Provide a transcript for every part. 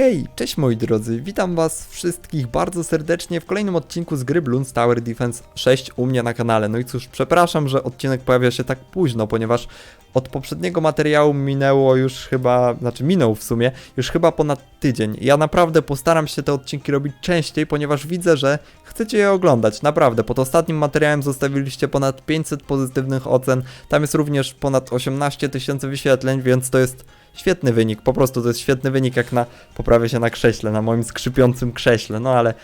Hej, cześć moi drodzy, witam was wszystkich bardzo serdecznie w kolejnym odcinku z gry Bloons Tower Defense 6 u mnie na kanale. No i cóż, przepraszam, że odcinek pojawia się tak późno, ponieważ od poprzedniego materiału minęło już chyba, znaczy minął w sumie, już chyba ponad tydzień. Ja naprawdę postaram się te odcinki robić częściej, ponieważ widzę, że chcecie je oglądać, naprawdę. Pod ostatnim materiałem zostawiliście ponad 500 pozytywnych ocen, tam jest również ponad 18 tysięcy wyświetleń, więc to jest świetny wynik, po prostu to jest świetny wynik jak na poprawię się na krześle, na moim skrzypiącym krześle, no ale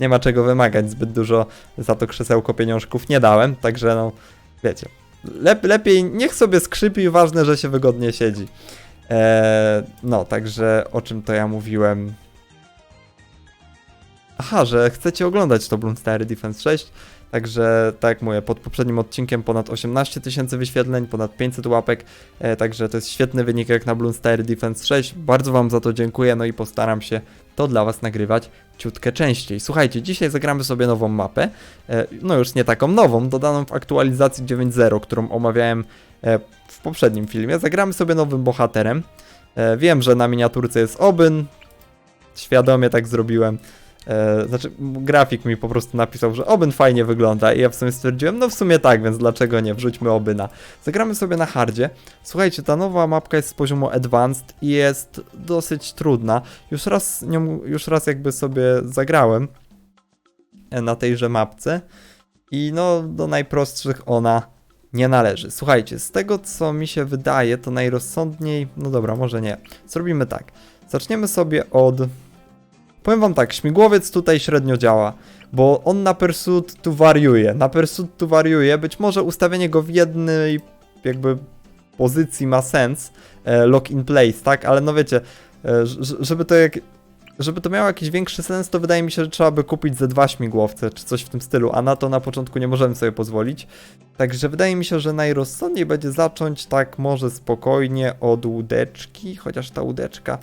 nie ma czego wymagać, zbyt dużo za to krzesełko pieniążków nie dałem, także no, wiecie, lep, lepiej niech sobie skrzypi, ważne, że się wygodnie siedzi. Eee, no, także o czym to ja mówiłem? Aha, że chcecie oglądać to Bloons Tower Defense 6, Także tak jak mówię, pod poprzednim odcinkiem ponad 18 tysięcy wyświetleń, ponad 500 łapek, e, także to jest świetny wynik jak na Bloons Tower Defense 6. Bardzo Wam za to dziękuję, no i postaram się to dla Was nagrywać ciutkę częściej. Słuchajcie, dzisiaj zagramy sobie nową mapę, e, no już nie taką nową, dodaną w aktualizacji 9.0, którą omawiałem e, w poprzednim filmie. Zagramy sobie nowym bohaterem. E, wiem, że na miniaturce jest Obyn, świadomie tak zrobiłem. E, znaczy, grafik mi po prostu napisał, że Obyn fajnie wygląda i ja w sumie stwierdziłem, no w sumie tak, więc dlaczego nie, wrzućmy Obyna. Zagramy sobie na hardzie. Słuchajcie, ta nowa mapka jest z poziomu Advanced i jest dosyć trudna. Już raz, nią, już raz jakby sobie zagrałem e, na tejże mapce i no do najprostszych ona nie należy. Słuchajcie, z tego co mi się wydaje, to najrozsądniej, no dobra, może nie. Zrobimy tak. Zaczniemy sobie od Powiem wam tak, śmigłowiec tutaj średnio działa, bo on na Pursuit tu wariuje. Na Pursuit tu wariuje, być może ustawienie go w jednej jakby pozycji ma sens, e, lock in place, tak? Ale no wiecie, e, żeby to jak... Żeby to miało jakiś większy sens, to wydaje mi się, że trzeba by kupić ze dwa śmigłowce, czy coś w tym stylu, a na to na początku nie możemy sobie pozwolić. Także wydaje mi się, że najrozsądniej będzie zacząć tak może spokojnie od łódeczki, chociaż ta łódeczka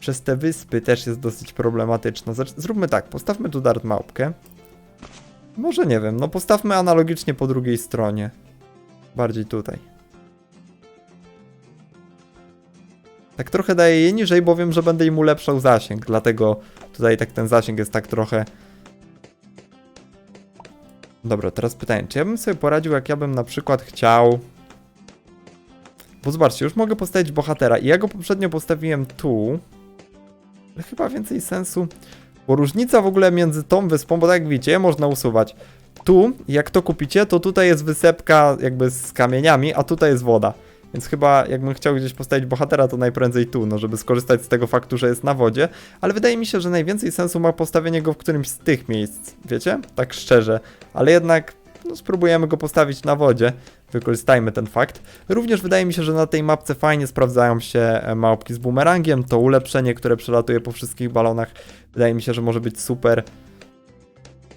przez te wyspy też jest dosyć problematyczna. Zróbmy tak, postawmy tu dart małpkę. Może nie wiem, no postawmy analogicznie po drugiej stronie. Bardziej tutaj. Tak trochę daję jej niżej, bo wiem, że będę im ulepszał zasięg, dlatego tutaj tak ten zasięg jest tak trochę... Dobra, teraz pytanie, czy ja bym sobie poradził, jak ja bym na przykład chciał... Bo zobaczcie, już mogę postawić bohatera i ja go poprzednio postawiłem tu, chyba więcej sensu, bo różnica w ogóle między tą wyspą, bo tak jak widzicie, można usuwać. Tu, jak to kupicie, to tutaj jest wysepka jakby z kamieniami, a tutaj jest woda. Więc chyba jakbym chciał gdzieś postawić bohatera, to najprędzej tu, no żeby skorzystać z tego faktu, że jest na wodzie. Ale wydaje mi się, że najwięcej sensu ma postawienie go w którymś z tych miejsc, wiecie? Tak szczerze. Ale jednak no, spróbujemy go postawić na wodzie. Wykorzystajmy ten fakt. Również wydaje mi się, że na tej mapce fajnie sprawdzają się e, małpki z bumerangiem. To ulepszenie, które przelatuje po wszystkich balonach, wydaje mi się, że może być super.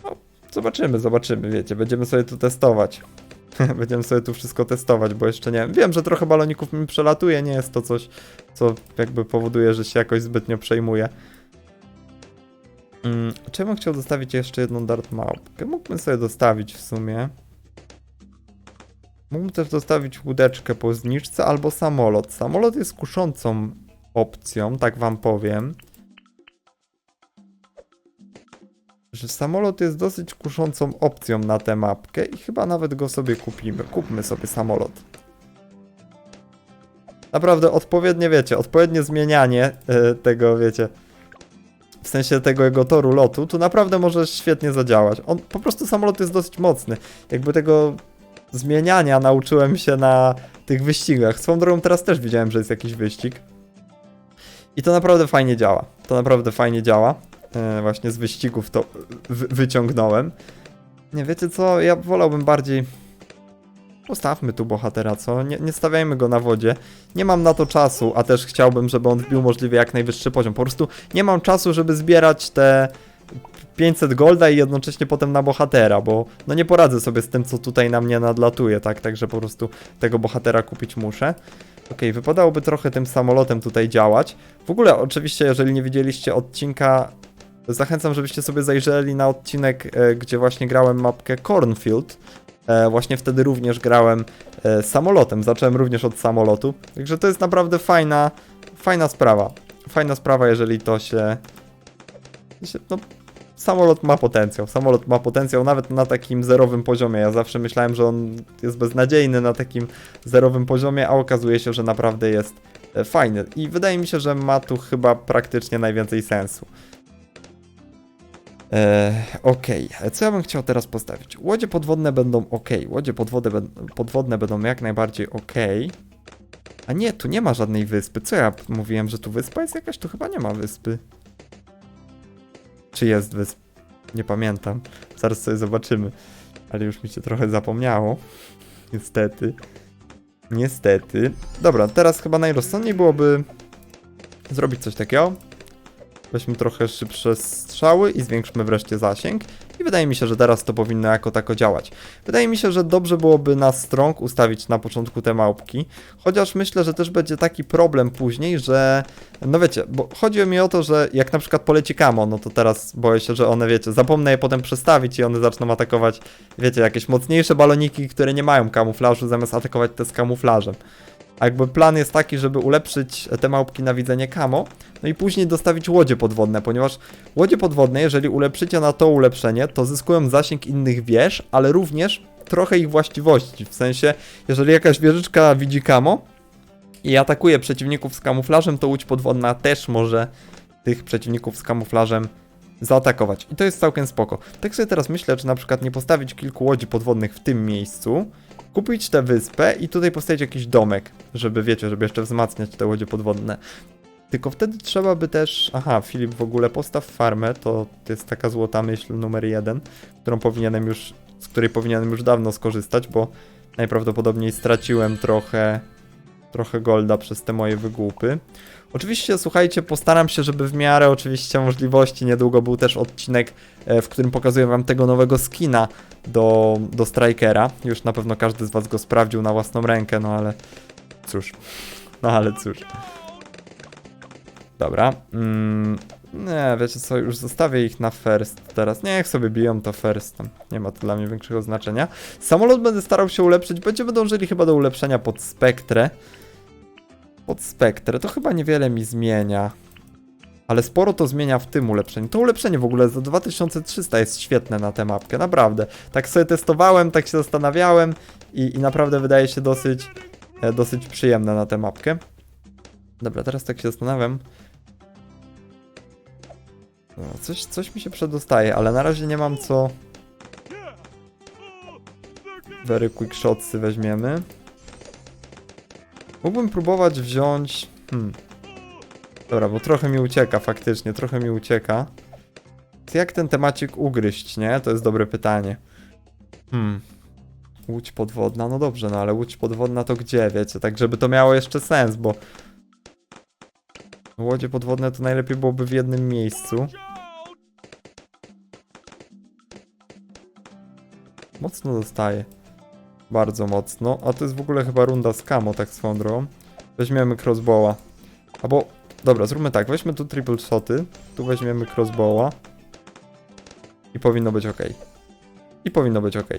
No, zobaczymy, zobaczymy, wiecie, będziemy sobie tu testować. będziemy sobie tu wszystko testować, bo jeszcze nie wiem. Wiem, że trochę baloników mi przelatuje, nie jest to coś, co jakby powoduje, że się jakoś zbytnio przejmuje. Mm, czy bym chciał dostawić jeszcze jedną dart małpkę? Mógłbym sobie dostawić w sumie. Mógłbym też dostawić łódeczkę po zniczce albo samolot. Samolot jest kuszącą opcją, tak wam powiem. Że samolot jest dosyć kuszącą opcją na tę mapkę i chyba nawet go sobie kupimy. Kupmy sobie samolot. Naprawdę odpowiednie, wiecie, odpowiednie zmienianie e, tego, wiecie, w sensie tego jego toru lotu, tu naprawdę może świetnie zadziałać. On, po prostu samolot jest dosyć mocny. Jakby tego zmieniania nauczyłem się na tych wyścigach. Swoją drogą teraz też widziałem, że jest jakiś wyścig. I to naprawdę fajnie działa. To naprawdę fajnie działa. E, właśnie z wyścigów to wy wyciągnąłem. Nie wiecie co, ja wolałbym bardziej... Postawmy tu bohatera, co? Nie, nie stawiajmy go na wodzie. Nie mam na to czasu, a też chciałbym, żeby on wbił możliwie jak najwyższy poziom. Po prostu nie mam czasu, żeby zbierać te 500 golda i jednocześnie potem na bohatera, bo no nie poradzę sobie z tym, co tutaj na mnie nadlatuje, tak? Także po prostu tego bohatera kupić muszę. Ok, wypadałoby trochę tym samolotem tutaj działać. W ogóle, oczywiście, jeżeli nie widzieliście odcinka, zachęcam, żebyście sobie zajrzeli na odcinek, e, gdzie właśnie grałem mapkę Cornfield. E, właśnie wtedy również grałem e, samolotem, zacząłem również od samolotu. Także to jest naprawdę fajna, fajna sprawa. fajna sprawa, jeżeli to się... no, samolot ma potencjał. Samolot ma potencjał nawet na takim zerowym poziomie. Ja zawsze myślałem, że on jest beznadziejny na takim zerowym poziomie, a okazuje się, że naprawdę jest e, fajny. I wydaje mi się, że ma tu chyba praktycznie najwięcej sensu. E, Okej, co ja bym chciał teraz postawić? Łodzie podwodne będą ok. Łodzie podwodne, ben- podwodne będą jak najbardziej ok. A nie, tu nie ma żadnej wyspy. Co ja mówiłem, że tu wyspa jest jakaś? Tu chyba nie ma wyspy. Czy jest wyspa? Nie pamiętam. Zaraz sobie zobaczymy. Ale już mi się trochę zapomniało. Niestety. Niestety. Dobra, teraz chyba najrozsądniej byłoby zrobić coś takiego. Weźmy trochę szybsze strzały i zwiększmy wreszcie zasięg. I wydaje mi się, że teraz to powinno jako tako działać. Wydaje mi się, że dobrze byłoby na strong ustawić na początku te małpki. Chociaż myślę, że też będzie taki problem później, że. No wiecie, bo chodzi mi o to, że jak na przykład poleci kamo, no to teraz boję się, że one, wiecie, zapomnę je potem przestawić i one zaczną atakować, wiecie, jakieś mocniejsze baloniki, które nie mają kamuflażu, zamiast atakować te z kamuflażem. Jakby plan jest taki, żeby ulepszyć te małpki na widzenie kamo, no i później dostawić łodzie podwodne, ponieważ łodzie podwodne, jeżeli ulepszycie na to ulepszenie, to zyskują zasięg innych wież, ale również trochę ich właściwości. W sensie, jeżeli jakaś wieżyczka widzi kamo i atakuje przeciwników z kamuflażem, to łódź podwodna też może tych przeciwników z kamuflażem zaatakować. I to jest całkiem spoko. Tak sobie teraz myślę, czy na przykład nie postawić kilku łodzi podwodnych w tym miejscu, kupić tę wyspę i tutaj postawić jakiś domek, żeby, wiecie, żeby jeszcze wzmacniać te łodzie podwodne. Tylko wtedy trzeba by też. Aha, Filip, w ogóle postaw farmę. To jest taka złota myśl numer jeden, którą powinienem już. z której powinienem już dawno skorzystać, bo najprawdopodobniej straciłem trochę. Trochę golda przez te moje wygłupy. Oczywiście, słuchajcie, postaram się, żeby w miarę oczywiście możliwości niedługo był też odcinek, e, w którym pokazuję wam tego nowego skina do, do Strikera. Już na pewno każdy z was go sprawdził na własną rękę, no ale cóż. No ale cóż. Dobra. Mm, nie, wiecie co, już zostawię ich na first teraz. Niech sobie biją to first. Nie ma to dla mnie większego znaczenia. Samolot będę starał się ulepszyć. Będziemy dążyli chyba do ulepszenia pod spektrę. Pod spektrę. To chyba niewiele mi zmienia. Ale sporo to zmienia w tym ulepszeniu. To ulepszenie w ogóle za 2300 jest świetne na tę mapkę, naprawdę. Tak sobie testowałem, tak się zastanawiałem i, i naprawdę wydaje się dosyć, e, dosyć przyjemne na tę mapkę. Dobra, teraz tak się zastanawiam. No, coś, coś mi się przedostaje, ale na razie nie mam co. Very quick shotsy weźmiemy. Mógłbym próbować wziąć. Hmm. Dobra, bo trochę mi ucieka faktycznie, trochę mi ucieka. Jak ten temacik ugryźć, nie? To jest dobre pytanie. Hmm. Łódź podwodna, no dobrze, no ale łódź podwodna to gdzie, wiecie? Tak, żeby to miało jeszcze sens, bo łodzie podwodne to najlepiej byłoby w jednym miejscu. Mocno dostaje. Bardzo mocno. A to jest w ogóle chyba runda z kamo, tak swoją drogą. Weźmiemy crossbowa. Albo, dobra, zróbmy tak. Weźmy tu triple shoty. Tu weźmiemy crossbowa. I powinno być ok. I powinno być ok.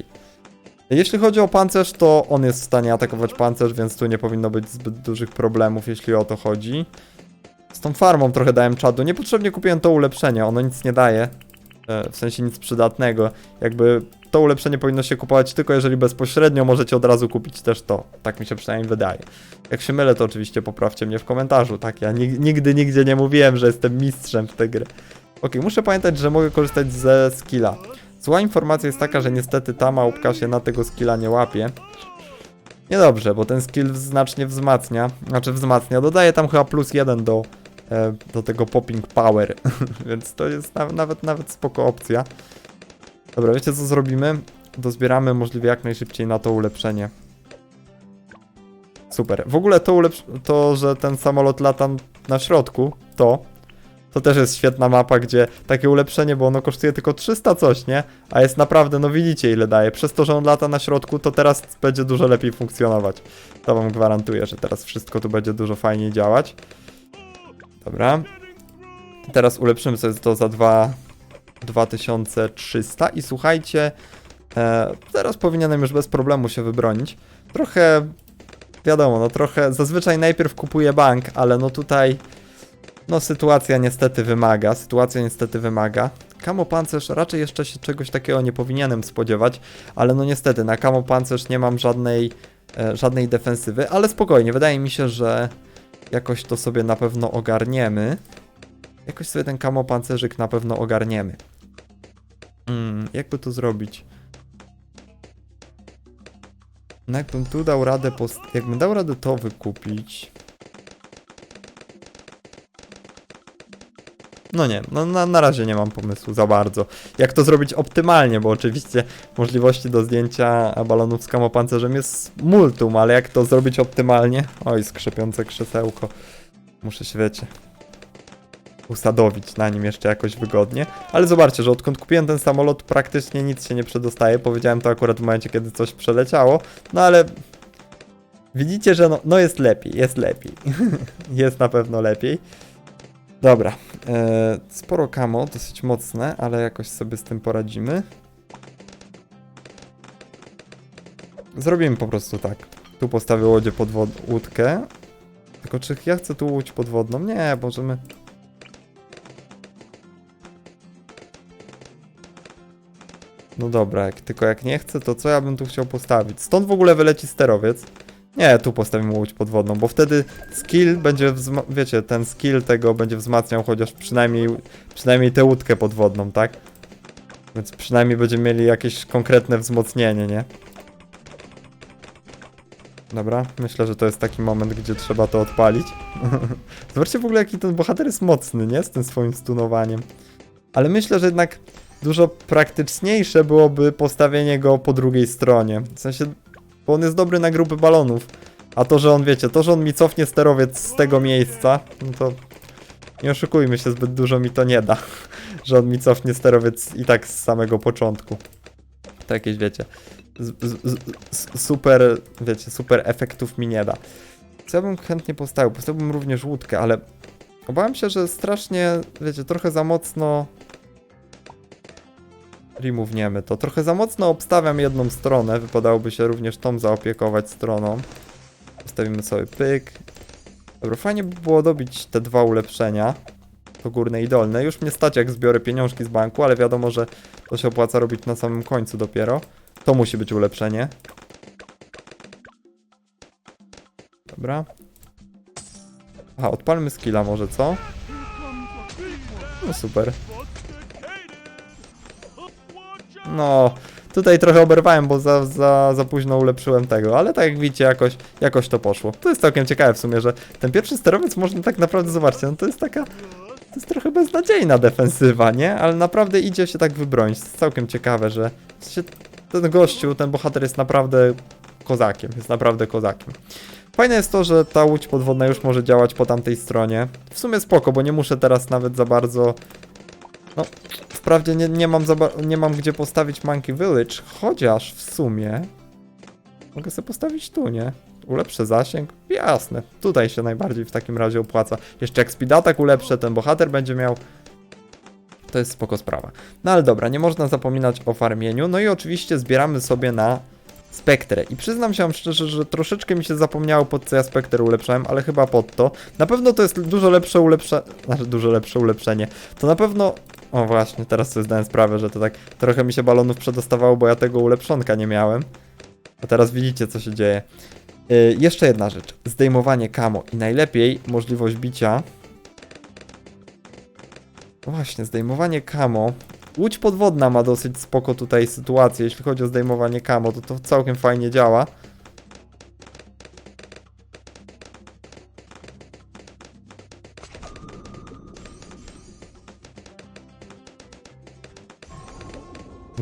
Jeśli chodzi o pancerz, to on jest w stanie atakować pancerz, więc tu nie powinno być zbyt dużych problemów, jeśli o to chodzi. Z tą farmą trochę dałem czadu. Niepotrzebnie kupiłem to ulepszenie, ono nic nie daje. E, W sensie nic przydatnego. Jakby to ulepszenie powinno się kupować tylko jeżeli bezpośrednio możecie od razu kupić też to. Tak mi się przynajmniej wydaje. Jak się mylę, to oczywiście poprawcie mnie w komentarzu. Tak, ja nig- nigdy, nigdzie nie mówiłem, że jestem mistrzem w tę grę. Ok, muszę pamiętać, że mogę korzystać ze skilla. Zła informacja jest taka, że niestety ta małpka się na tego skilla nie łapie. Niedobrze, bo ten skill znacznie wzmacnia. Znaczy wzmacnia, dodaje tam chyba plus jeden do, e, do tego popping power. Więc to jest na, nawet, nawet spoko opcja. Dobra, wiecie co zrobimy? Dozbieramy możliwie jak najszybciej na to ulepszenie. Super. W ogóle to to, że ten samolot lata na środku, to to też jest świetna mapa, gdzie takie ulepszenie, bo ono kosztuje tylko 300 coś, nie? A jest naprawdę, no widzicie ile daje. Przez to, że on lata na środku, to teraz będzie dużo lepiej funkcjonować. To wam gwarantuję, że teraz wszystko tu będzie dużo fajniej działać. Dobra. Teraz ulepszymy sobie to za 2 2300 i słuchajcie, e, teraz powinienem już bez problemu się wybronić. Trochę, wiadomo, no trochę, zazwyczaj najpierw kupuję bank, ale no tutaj No, sytuacja niestety wymaga, sytuacja niestety wymaga. Kamo pancerz, raczej jeszcze się czegoś takiego nie powinienem spodziewać, ale no niestety, na kamo pancerz nie mam żadnej, e, żadnej defensywy, ale spokojnie, wydaje mi się, że jakoś to sobie na pewno ogarniemy. Jakoś sobie ten kamo pancerzyk na pewno ogarniemy. Mm, jakby to zrobić? No jakbym tu dał radę, jakbym dał radę to wykupić. No nie, no na, na razie nie mam pomysłu za bardzo. Jak to zrobić optymalnie, bo oczywiście możliwości do zdjęcia balonów z kamopancerzem jest multum, ale jak to zrobić optymalnie? Oj, skrzepiące krzesełko. Muszę się, wiecie, usadowić na nim jeszcze jakoś wygodnie. Ale zobaczcie, że odkąd kupiłem ten samolot, praktycznie nic się nie przedostaje. Powiedziałem to akurat w momencie, kiedy coś przeleciało. No ale widzicie, że no, no jest lepiej, jest lepiej. jest na pewno lepiej. Dobra, e, sporo kamo, dosyć mocne, ale jakoś sobie z tym poradzimy. Zrobimy po prostu tak. Tu postawię łodzie podwod łódkę. Tylko czy ja chcę tu łódź podwodną? Nie, możemy... No dobra, jak, tylko jak nie chcę, to co ja bym tu chciał postawić? Stąd w ogóle wyleci sterowiec. Nie, tu postawimy łódź podwodną, bo wtedy skill będzie, wiecie, ten skill tego będzie wzmacniał chociaż przynajmniej, przynajmniej tę łódkę podwodną, tak? Więc przynajmniej będziemy mieli jakieś konkretne wzmocnienie, nie? Dobra, myślę, że to jest taki moment, gdzie trzeba to odpalić. Zobaczcie w ogóle, jaki ten bohater jest mocny, nie? Z tym swoim stunowaniem. Ale myślę, że jednak dużo praktyczniejsze byłoby postawienie go po drugiej stronie. W sensie, bo on jest dobry na grupy balonów. A to, że on, wiecie, to, że on mi cofnie sterowiec z tego miejsca, no to nie oszukujmy się, zbyt dużo mi to nie da. że on mi cofnie sterowiec i tak z samego początku. To jakieś, wiecie, super, wiecie, super efektów mi nie da. Co ja bym chętnie postawił? Postawiłbym również łódkę, ale obawiam się, że strasznie, wiecie, trochę za mocno removniemy to. Trochę za mocno obstawiam jedną stronę, wypadałoby się również tą zaopiekować stroną. Postawimy sobie pyk. Dobra, fajnie by było dobić te dwa ulepszenia. To górne i dolne. Już mnie stać jak zbiorę pieniążki z banku, ale wiadomo, że to się opłaca robić na samym końcu dopiero. To musi być ulepszenie. Dobra. Aha, odpalmy skilla może, co? No super. No, tutaj trochę oberwałem, bo za, za, za późno ulepszyłem tego, ale tak jak widzicie, jakoś, jakoś to poszło. To jest całkiem ciekawe w sumie, że ten pierwszy sterowiec można tak naprawdę, zobaczcie, no to jest taka, to jest trochę beznadziejna defensywa, nie? Ale naprawdę idzie się tak wybronić. To jest całkiem ciekawe, że sensie ten gościu, ten bohater jest naprawdę kozakiem, jest naprawdę kozakiem. Fajne jest to, że ta łódź podwodna już może działać po tamtej stronie. W sumie spoko, bo nie muszę teraz nawet za bardzo... No, wprawdzie nie, nie, mam, nie mam gdzie postawić Monkey Village, chociaż w sumie... Mogę sobie postawić tu, nie? Ulepszę zasięg? Jasne. Tutaj się najbardziej w takim razie opłaca. Jeszcze jak speed attack ulepszę, ten bohater będzie miał... To jest spoko sprawa. No ale dobra, nie można zapominać o farmieniu. No i oczywiście zbieramy sobie na Spektrę. I przyznam się szczerze, że troszeczkę mi się zapomniało pod co ja Spektrę ulepszałem, ale chyba pod to. Na pewno to jest dużo lepsze ulepszenie. Znaczy dużo lepsze ulepszenie. To na pewno. O właśnie, teraz sobie zdałem sprawę, że to tak trochę mi się balonów przedostawało, bo ja tego ulepszonka nie miałem. A teraz widzicie co się dzieje. Yy, jeszcze jedna rzecz. Zdejmowanie kamo i najlepiej możliwość bicia. Właśnie, zdejmowanie kamo. Łódź podwodna ma dosyć spoko tutaj sytuację, jeśli chodzi o zdejmowanie kamo, to to całkiem fajnie działa.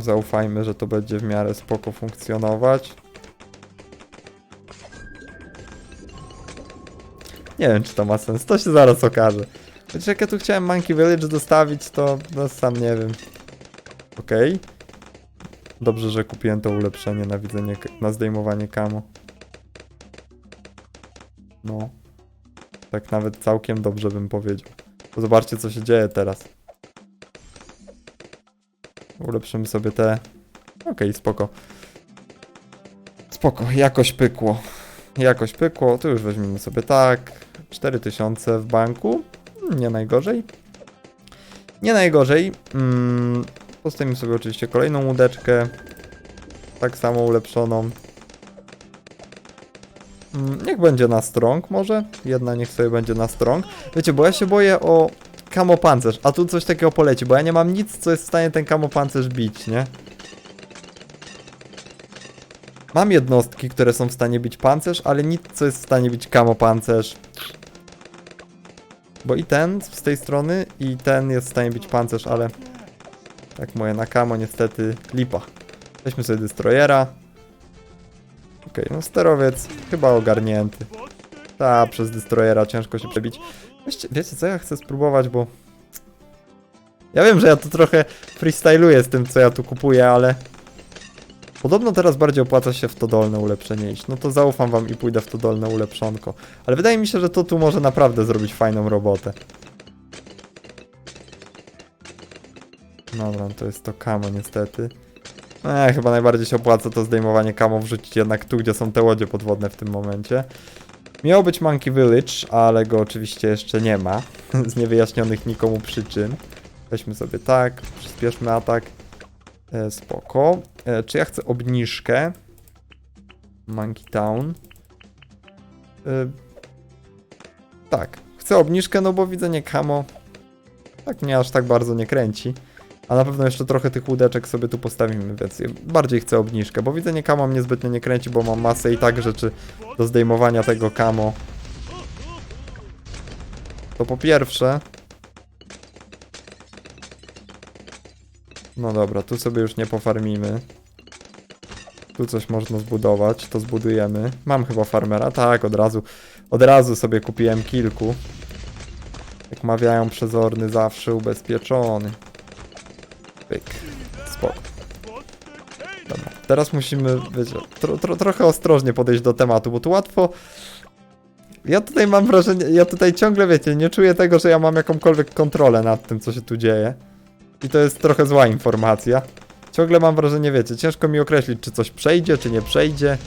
Zaufajmy, że to będzie w miarę spoko funkcjonować. Nie wiem, czy to ma sens, to się zaraz okaże. Chociaż jak ja tu chciałem Monkey Village dostawić, to no, sam nie wiem. Okej. Dobrze, że kupiłem to ulepszenie na widzenie, na zdejmowanie kamo. No. Tak nawet całkiem dobrze bym powiedział. Bo zobaczcie, co się dzieje teraz. Ulepszymy sobie te. Okej, spoko. Spoko, jakoś pykło. Jakoś pykło, to już weźmiemy sobie tak. 4000 w banku. Nie najgorzej. Nie najgorzej. Mm, postawimy sobie oczywiście kolejną łódeczkę. Tak samo ulepszoną. Mm, niech będzie na strong może. Jedna niech sobie będzie na strong. Wiecie, bo ja się boję o kamopancerz, a tu coś takiego poleci, bo ja nie mam nic, co jest w stanie ten kamopancerz bić, nie? Mam jednostki, które są w stanie bić pancerz, ale nic, co jest w stanie bić kamopancerz. Bo i ten z tej strony, i ten jest w stanie bić pancerz, ale... Tak moje na kamo niestety lipa. Weźmy sobie destroyera. Okej, no sterowiec chyba ogarnięty. Ta, przez destroyera ciężko się przebić. Wiecie, wiecie co, ja chcę spróbować, bo... Ja wiem, że ja tu trochę freestyluję z tym, co ja tu kupuję, ale... Podobno teraz bardziej opłaca się w to dolne ulepszenie iść. No to zaufam wam i pójdę w to dolne ulepszonko. Ale wydaje mi się, że to tu może naprawdę zrobić fajną robotę. Dobra, to jest to kamo niestety. Eee, chyba najbardziej się opłaca to zdejmowanie kamo wrzucić jednak tu, gdzie są te łodzie podwodne w tym momencie. Miał być Monkey Village, ale go oczywiście jeszcze nie ma. Z niewyjaśnionych nikomu przyczyn. Weźmy sobie tak, przyspieszmy atak. E, spoko. E, czy ja chcę obniżkę? Monkey Town. E, tak, chcę obniżkę, no bo widzenie kamo tak mnie aż tak bardzo nie kręci. A na pewno jeszcze trochę tych łódeczek sobie tu postawimy, więc bardziej chcę obniżkę, bo widzenie kamo mnie zbytnio nie kręci, bo mam masę i tak rzeczy do zdejmowania tego kamo. To po pierwsze... No dobra, tu sobie już nie pofarmimy. Tu coś można zbudować, to zbudujemy. Mam chyba farmera, tak, od razu. Od razu sobie kupiłem kilku. Jak mawiają przezorny, zawsze ubezpieczony. Pyk. Spoko. Dobra, teraz musimy, wiecie, tro, tro, trochę ostrożnie podejść do tematu, bo tu łatwo... Ja tutaj mam wrażenie, ja tutaj ciągle, wiecie, nie czuję tego, że ja mam jakąkolwiek kontrolę nad tym, co się tu dzieje. I to jest trochę zła informacja. Ciągle mam wrażenie, wiecie, ciężko mi określić, czy coś przejdzie, czy nie przejdzie.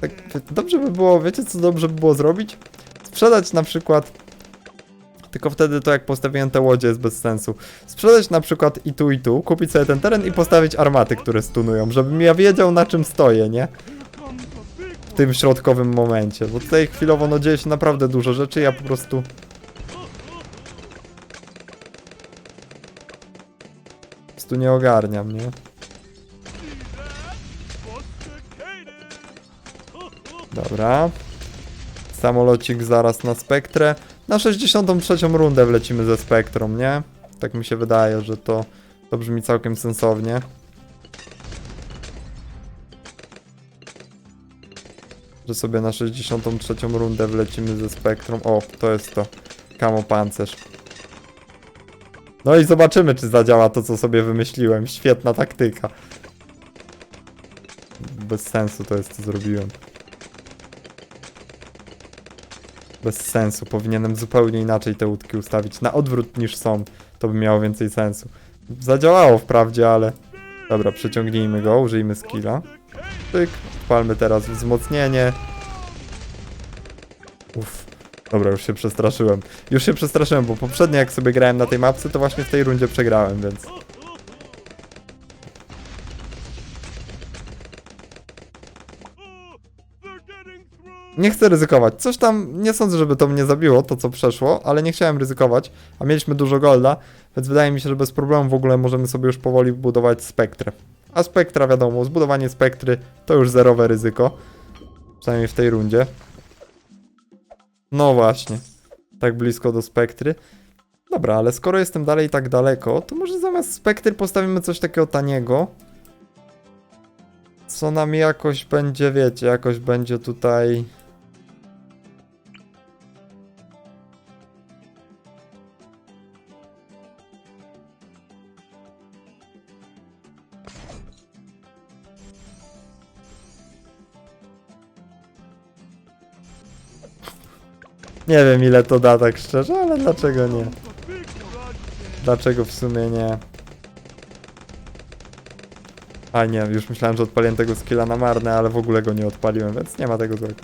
Tak, dobrze by było, wiecie, co dobrze by było zrobić? Sprzedać na przykład tylko wtedy to jak postawiłem te łodzie jest bez sensu. Sprzedać na przykład i tu i tu, kupić sobie ten teren i postawić armaty, które stunują, żebym ja wiedział na czym stoję, nie? W tym środkowym momencie, bo tutaj chwilowo no dzieje się naprawdę dużo rzeczy, ja po prostu... Po prostu nie ogarniam, nie? Dobra. Samolocik zaraz na spektrę. Na 63 rundę wlecimy ze Spectrum, nie? Tak mi się wydaje, że to, to brzmi całkiem sensownie. Że sobie na 63 rundę wlecimy ze Spectrum. O, to jest to. Kamo pancerz. No i zobaczymy, czy zadziała to, co sobie wymyśliłem. Świetna taktyka. Bez sensu to jest, co zrobiłem. Bez sensu. Powinienem zupełnie inaczej te łódki ustawić. Na odwrót niż są. To by miało więcej sensu. Zadziałało wprawdzie, ale... Dobra, przyciągnijmy go, użyjmy skilla. Tyk. Palmy teraz wzmocnienie. Uff. Dobra, już się przestraszyłem. Już się przestraszyłem, bo poprzednio jak sobie grałem na tej mapce, to właśnie w tej rundzie przegrałem, więc... Nie chcę ryzykować. Coś tam, nie sądzę, żeby to mnie zabiło, to co przeszło, ale nie chciałem ryzykować, a mieliśmy dużo golda, więc wydaje mi się, że bez problemu w ogóle możemy sobie już powoli budować spektrę. A spektra, wiadomo, zbudowanie spektry to już zerowe ryzyko. Przynajmniej w tej rundzie. No właśnie. Tak blisko do spektry. Dobra, ale skoro jestem dalej tak daleko, to może zamiast spektry postawimy coś takiego taniego. Co nam jakoś będzie, wiecie, jakoś będzie tutaj... Nie wiem ile to da tak szczerze, ale dlaczego nie? Dlaczego w sumie nie? A nie, już myślałem, że odpaliłem tego skilla na marne, ale w ogóle go nie odpaliłem, więc nie ma tego złego.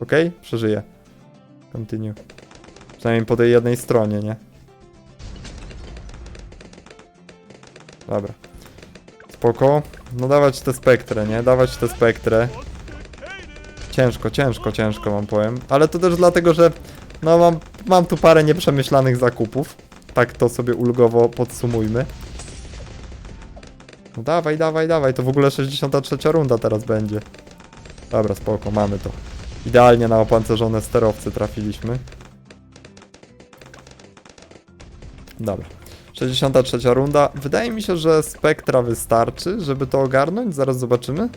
Okej, przeżyję. Continue. Przynajmniej po tej jednej stronie, nie? Dobra. Spoko. No dawać te spektrę, nie? Dawać te spektrę. Ciężko, ciężko, ciężko wam powiem. Ale to też dlatego, że no mam, mam tu parę nieprzemyślanych zakupów. Tak to sobie ulgowo podsumujmy. No dawaj, dawaj, dawaj. To w ogóle 63 runda teraz będzie. Dobra, spoko, mamy to. Idealnie na opancerzone sterowce trafiliśmy. Dobra. 63 runda. Wydaje mi się, że spektra wystarczy, żeby to ogarnąć. Zaraz zobaczymy.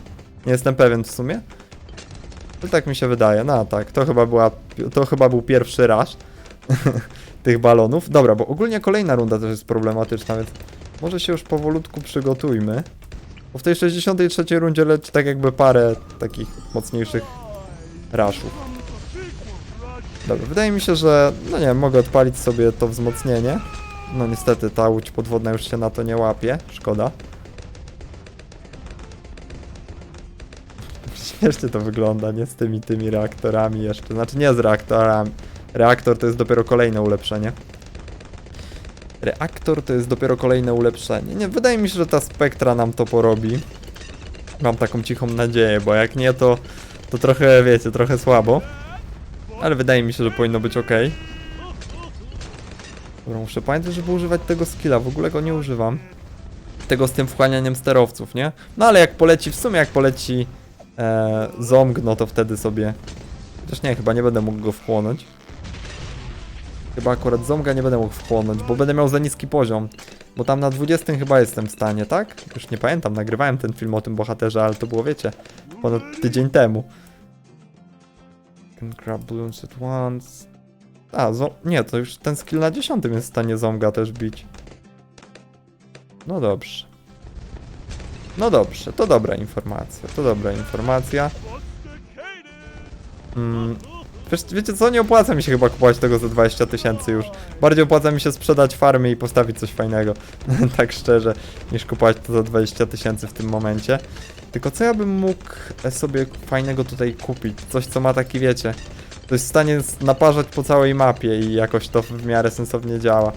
Nie jestem pewien w sumie. Ale tak mi się wydaje. No tak, to chyba była. To chyba był pierwszy raz tych balonów. Dobra, bo ogólnie kolejna runda też jest problematyczna, więc może się już powolutku przygotujmy. Bo w tej 63 rundzie leci tak jakby parę takich mocniejszych raszów. Dobra, wydaje mi się, że no nie mogę odpalić sobie to wzmocnienie. No niestety ta łódź podwodna już się na to nie łapie, szkoda. Śmiesznie to wygląda, nie z tymi tymi reaktorami jeszcze. Znaczy nie z reaktorami. Reaktor to jest dopiero kolejne ulepszenie. Reaktor to jest dopiero kolejne ulepszenie. Nie, wydaje mi się, że ta spektra nam to porobi. Mam taką cichą nadzieję, bo jak nie, to, to trochę, wiecie, trochę słabo. Ale wydaje mi się, że powinno być ok. Dobra, muszę pamiętać, żeby używać tego skilla. W ogóle go nie używam. Tego z tym wchłanianiem sterowców, nie? No ale jak poleci, w sumie jak poleci e, Zong, no to wtedy sobie... Chociaż nie, chyba nie będę mógł go wchłonąć. Chyba akurat Zonga nie będę mógł wchłonąć, bo będę miał za niski poziom. Bo tam na 20 chyba jestem w stanie, tak? Już nie pamiętam, nagrywałem ten film o tym bohaterze, ale to było, wiecie, ponad tydzień temu. Can grab balloons at once. A, zo- nie, to już ten skill na 10 jest w stanie Zonga też bić. No dobrze. No dobrze, to dobra informacja, to dobra informacja. Mm, wiesz, wiecie co, nie opłaca mi się chyba kupować tego za 20 tysięcy już. Bardziej opłaca mi się sprzedać farmy i postawić coś fajnego, tak szczerze, niż kupować to za 20 tysięcy w tym momencie. Tylko co ja bym mógł sobie fajnego tutaj kupić? Coś, co ma taki, wiecie, to jest w stanie naparzać po całej mapie i jakoś to w miarę sensownie działa.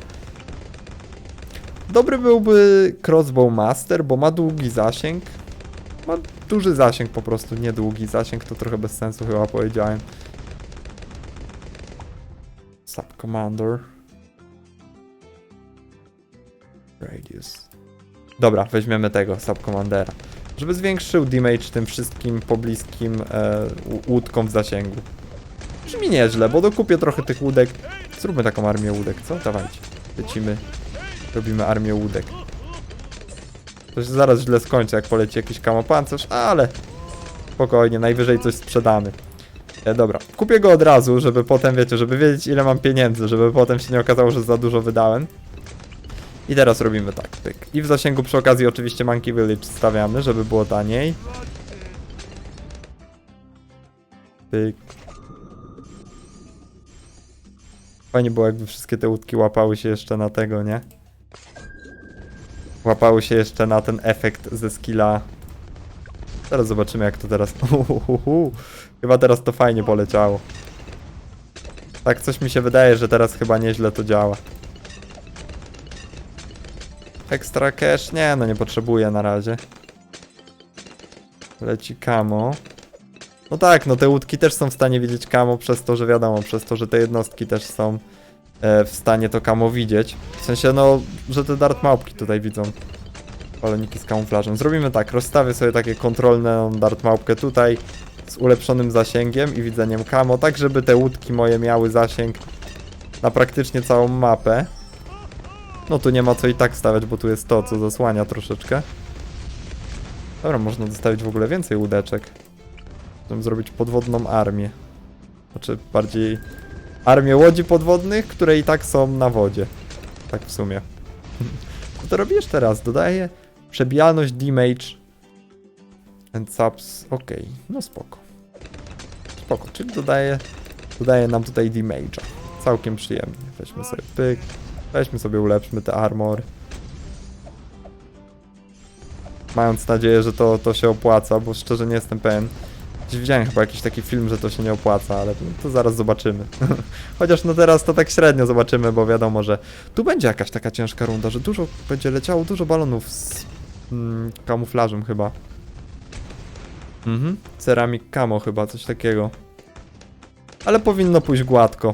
Dobry byłby Crossbow Master, bo ma długi zasięg. Ma duży zasięg po prostu, nie długi zasięg, to trochę bez sensu chyba powiedziałem. Sub Commander. Radius. Dobra, weźmiemy tego, Sub Commandera. Żeby zwiększył damage tym wszystkim pobliskim e, łódkom w zasięgu. Brzmi nieźle, bo dokupię trochę tych łódek. Zróbmy taką armię łódek, co? Dawajcie. Lecimy. Robimy armię łódek. To się zaraz źle skończy, jak poleci jakiś kamopancerz, ale spokojnie, najwyżej coś sprzedamy. E, dobra, kupię go od razu, żeby potem, wiecie, żeby wiedzieć ile mam pieniędzy, żeby potem się nie okazało, że za dużo wydałem. I teraz robimy tak, pyk. I w zasięgu przy okazji oczywiście Monkey Village stawiamy, żeby było taniej. Pyk. Fajnie było jakby wszystkie te łódki łapały się jeszcze na tego, nie? Łapały się jeszcze na ten efekt ze skilla. Teraz zobaczymy jak to teraz... Chyba teraz to fajnie poleciało. Tak coś mi się wydaje, że teraz chyba nieźle to działa. Extra cash? Nie, no nie potrzebuję na razie. Leci kamo. No tak, no te łódki też są w stanie widzieć kamo przez to, że wiadomo, przez to, że te jednostki też są w stanie to kamo widzieć. W sensie, no, że te dart małpki tutaj widzą paloniki z kamuflażem. Zrobimy tak, rozstawię sobie takie kontrolne dart małpkę tutaj z ulepszonym zasięgiem i widzeniem kamo, tak żeby te łódki moje miały zasięg na praktycznie całą mapę. No tu nie ma co i tak stawiać, bo tu jest to, co zasłania troszeczkę. Dobra, można dostawić w ogóle więcej łódeczek. Chcę zrobić podwodną armię. Znaczy bardziej armię łodzi podwodnych, które i tak są na wodzie. Tak w sumie. Co to robisz teraz? Dodaję przebijalność damage and subs. Okej, no spoko. Spoko, czyli dodaje, dodaje nam tutaj damage'a. Całkiem przyjemnie. Weźmy sobie pyk. Weźmy sobie, ulepszmy te armor. Mając nadzieję, że to, to się opłaca, bo szczerze nie jestem pewien. Gdzieś widziałem chyba jakiś taki film, że to się nie opłaca, ale to zaraz zobaczymy. Chociaż no teraz to tak średnio zobaczymy, bo wiadomo, że tu będzie jakaś taka ciężka runda, że dużo będzie leciało, dużo balonów z mm, kamuflażem chyba. Mhm, camo chyba, coś takiego. Ale powinno pójść gładko.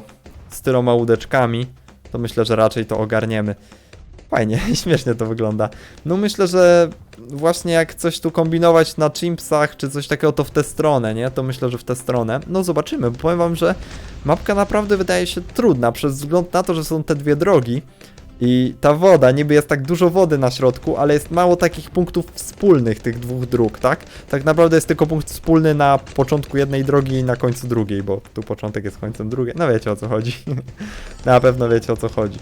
Z tyloma łódeczkami. To myślę, że raczej to ogarniemy. Fajnie, śmiesznie to wygląda. No myślę, że właśnie jak coś tu kombinować na chimpsach, czy coś takiego, to w tę stronę, nie? To myślę, że w tę stronę. No zobaczymy, bo powiem wam, że mapka naprawdę wydaje się trudna, przez wzgląd na to, że są te dwie drogi. I ta woda, niby jest tak dużo wody na środku, ale jest mało takich punktów wspólnych tych dwóch dróg, tak? Tak naprawdę jest tylko punkt wspólny na początku jednej drogi i na końcu drugiej, bo tu początek jest końcem drugiej. No wiecie o co chodzi. na pewno wiecie o co chodzi.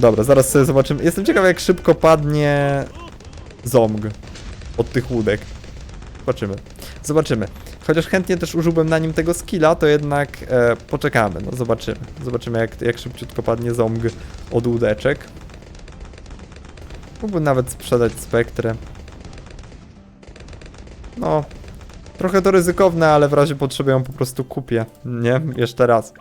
Dobra, zaraz sobie zobaczymy. Jestem ciekaw jak szybko padnie Zomg od tych łódek. Zobaczymy. Zobaczymy. Chociaż chętnie też użyłbym na nim tego skilla, to jednak e, poczekamy, no zobaczymy. Zobaczymy jak, jak szybciutko padnie Zomg od łódeczek. Mógłbym nawet sprzedać spektrę. No, trochę to ryzykowne, ale w razie potrzeby ją po prostu kupię. Nie? Jeszcze raz.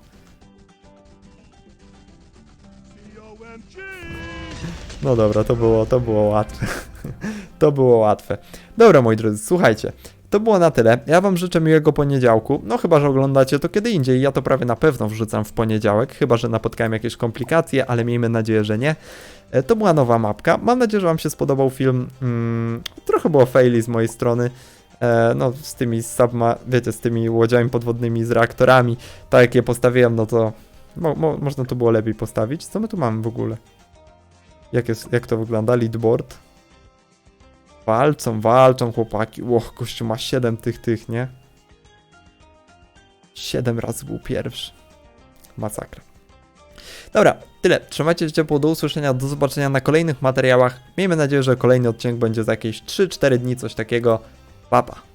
No dobra, to było, to było łatwe. to było łatwe. Dobra, moi drodzy, słuchajcie. To było na tyle. Ja wam życzę miłego poniedziałku. No chyba, że oglądacie to kiedy indziej. Ja to prawie na pewno wrzucam w poniedziałek, chyba, że napotkałem jakieś komplikacje, ale miejmy nadzieję, że nie. E, To była nowa mapka. Mam nadzieję, że wam się spodobał film. Mm, trochę było faili z mojej strony. E, no, z tymi subma, wiecie, z tymi łodziami podwodnymi, z reaktorami. Tak jak je postawiłem, no to mo, mo, można to było lepiej postawić. Co my tu mamy w ogóle? Jak, jest, jak to wygląda? Leadboard. Walczą, walczą chłopaki. Łoch, gościu ma 7 tych, tych, nie? 7 razy był pierwszy. Masakra. Dobra, tyle. Trzymajcie się ciepło, do usłyszenia, do zobaczenia na kolejnych materiałach. Miejmy nadzieję, że kolejny odcinek będzie za jakieś 3-4 dni, coś takiego. Papa. Pa.